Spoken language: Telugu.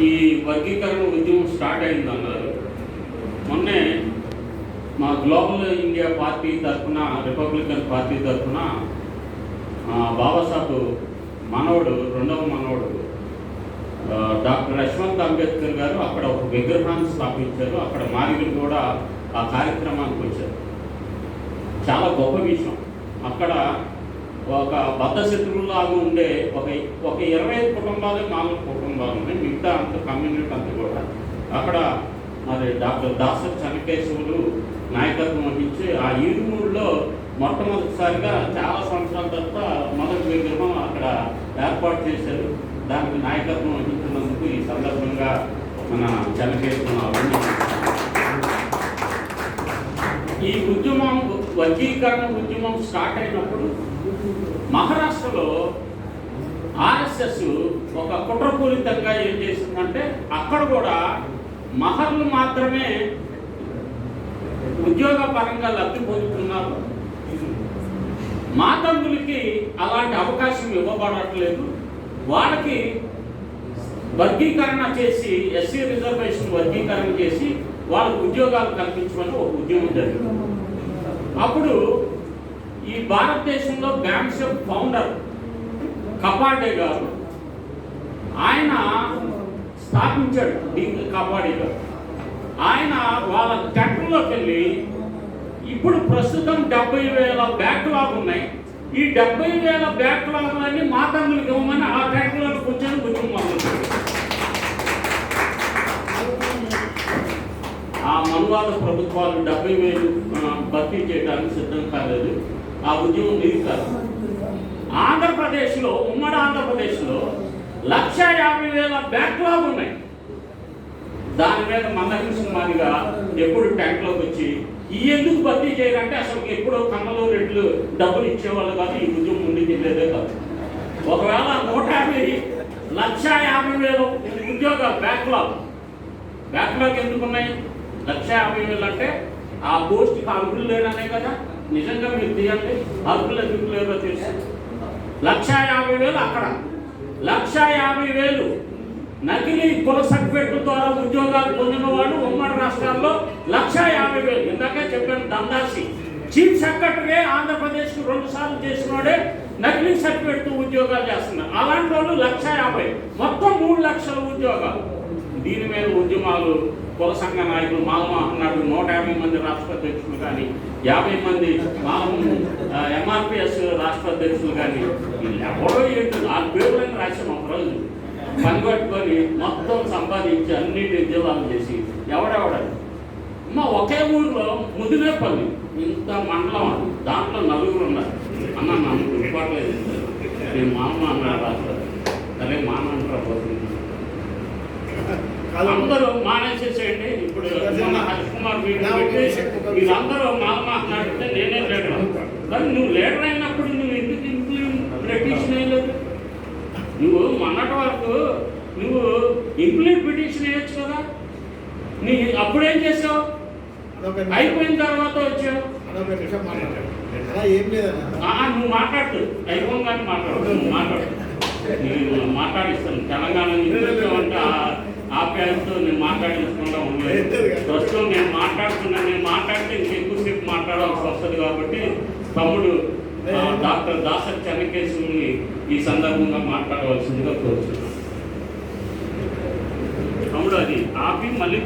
ఈ వర్గీకరణ ఉద్యమం స్టార్ట్ అయింది అన్నారు. మొన్నే మా గ్లోబల్ ఇండియా పార్టీ తరఫున రిపబ్లికన్ పార్టీ తరఫున ఆ, మనవడు రెండవ మనవడు డాక్టర్ యశ్వంత్ అంబేద్కర్ గారు అక్కడ ఒక విగ్రహాన్ని స్థాపించారు. అక్కడ మాదిగలు కూడా ఆ కార్యక్రమానికి వచ్చారు. చాలా గొప్ప విషయం. అక్కడ ఒక బద్ధ శత్రువులాగా ఉండే ఒక ఒక ఇరవై ఐదు కుటుంబాలు నాలుగు కుటుంబాలు ఉన్నాయి. మిగతా అంత కమ్యూనిటీ అంతా కూడా. అక్కడ మరి డాక్టర్ దాసర్ చనకేశవులు నాయకత్వం వహించి ఆ ఈరుమూరులో మొట్టమొదటిసారిగా చాలా సంవత్సరాల తర్వాత మొదటి విగ్రహం అక్కడ ఏర్పాటు చేశారు. దానికి నాయకత్వం వహించినందుకు ఈ సందర్భంగా మన చనకేశవులను ఈ ఉద్యమం వర్గీకరణ ఉద్యమం స్టార్ట్ అయినప్పుడు మహారాష్ట్రలో ఆర్ఎస్ఎస్ ఒక కుట్రపూరితంగా ఏం చేసిందంటే అక్కడ కూడా మహర్లు మాత్రమే ఉద్యోగ పరంగా లబ్ధి పొందుతున్నారు. మాతంగులకి అలాంటి అవకాశం ఇవ్వబడట్లేదు. వాళ్ళకి వర్గీకరణ చేసి ఎస్సీ రిజర్వేషన్ వర్గీకరణ చేసి వాళ్ళకు ఉద్యోగాలు కల్పించమని ఒక ఉద్యమం జరిగింది. అప్పుడు ఈ భారతదేశంలో బ్యాంక్స్ ఫౌండర్ కపాడే గారు ఆయన స్థాపించాడు దీనికి కపాడే గారు. ఆయన వాళ్ళ టెక్లోకి వెళ్ళి ఇప్పుడు ప్రస్తుతం డెబ్బై వేల బ్యాక్లాగ్ ఉన్నాయి. ఈ డెబ్బై వేల బ్యాక్లాగ్లన్నీ మాతంగులకు ఇవ్వమని ఆ టెక్లో కూర్చొని ఉద్యమం ఆ మనువాద ప్రభుత్వాలు డెబ్బై వేలు భర్తీ చేయడానికి సిద్ధం కాలేదు. ఆ ఉద్యమం నిలుస్తారు ఆంధ్రప్రదేశ్లో ఉమ్మడి ఆంధ్రప్రదేశ్లో లక్ష యాభై వేల బ్యాక్లాగ్ ఉన్నాయి. దాని మీద మందకృష్ణ మాదిగా ఎప్పుడు ట్యాంక్లోకి వచ్చి ఈ ఎందుకు భర్తీ చేయాలంటే అసలు ఎప్పుడో కన్నలో రెట్లు డబ్బులు ఇచ్చేవాళ్ళు కాదు ఈ ఉద్యమం ముందుకు వెళ్ళేదే కాదు. ఒకవేళ నూట యాభై లక్ష యాభై వేలు ఉద్యోగాలు బ్యాక్లాగ్ బ్యాక్లాగ్ ఎందుకు ఉన్నాయి లక్ష యాభై వేలు అంటే ఆ పోస్ట్కి అర్హులు లేరనే కదా. నిజంగా మీరు తీయండి. అర్హులు ఎందుకు లేరో తెలుసు. లక్ష యాభై వేలు అక్కడ. లక్ష యాభై వేలు. నకిలీ కుల సర్టిఫికెట్ ద్వారా ఉద్యోగాలు పొందిన వాళ్ళు ఉమ్మడి రాష్ట్రాల్లో లక్ష యాభై వేలు. ఇందాకే చెప్పాను దందాసి చీఫ్ సెక్రటరీ ఆంధ్రప్రదేశ్కు రెండు సార్లు చేసినోడే నకిలీ సర్టిఫికెట్ ఉద్యోగాలు చేస్తున్నారు అలాంటి వాళ్ళు లక్ష యాభై. మొత్తం మూడు లక్షల ఉద్యోగాలు. దీని మీద ఉద్యమాలు కుల సంఘ నాయకులు మాలమ నాయుడు నూట యాభై మంది రాష్ట్ర అధ్యక్షులు కానీ యాభై మంది మామూలు ఎంఆర్పిఎస్ రాష్ట్ర అధ్యక్షులు కానీ ఎవరో ఏంటి ఆ పేర్లను రాసిన ఒక రోజు. పనిగట్టుకొని మొత్తం సంపాదించి అన్నిటి ఉద్యోగాలు చేసి ఎవడెవడాలి మా ఒకే ఊరిలో ముదినేపల్లి ఇంత మండలం అది. దాంట్లో నలుగురు ఉన్నారు. అన్న నన్ను ఇవ్వట్లేదు నేను మామ అన్నాడు రాష్ట్ర అదే మామ అంటారు అందరూ మానేసేసేయండి. ఇప్పుడు పెట్టి మీరందరూ మాల మాట్లాడితే నేనే లీడర్ కానీ నువ్వు లీడర్ అయినప్పుడు నువ్వు ఎందుకు ఇంప్లిమెంటేషన్ వేయలేదు? నువ్వు మొన్నటి వరకు నువ్వు ఇంప్లిమెంట్ పిటిషన్ వేయచ్చు కదా? నీ అప్పుడేం చేసావు? అయిపోయిన తర్వాత వచ్చావు. నువ్వు మాట్లాడు. అయిపోగానే మాట్లాడు. నువ్వు మాట్లాడు. నేను మాట్లాడిస్తాను. తెలంగాణ అంటే ఆప్యాయంతో నేను మాట్లాడించకుండా ఉండలేదు ప్రస్తుతం నేను మాట్లాడుతున్నా నేను మాట్లాడితే ఇంకెక్కువసేపు మాట్లాడాల్సి వస్తుంది కాబట్టి తమ్ముడు డాక్టర్ దాసర్ చెన్నకేశ్వరుని ఈ సందర్భంగా మాట్లాడవలసిందిగా కోరుతున్నాను తమ్ముడు అది ఆపి మళ్ళీ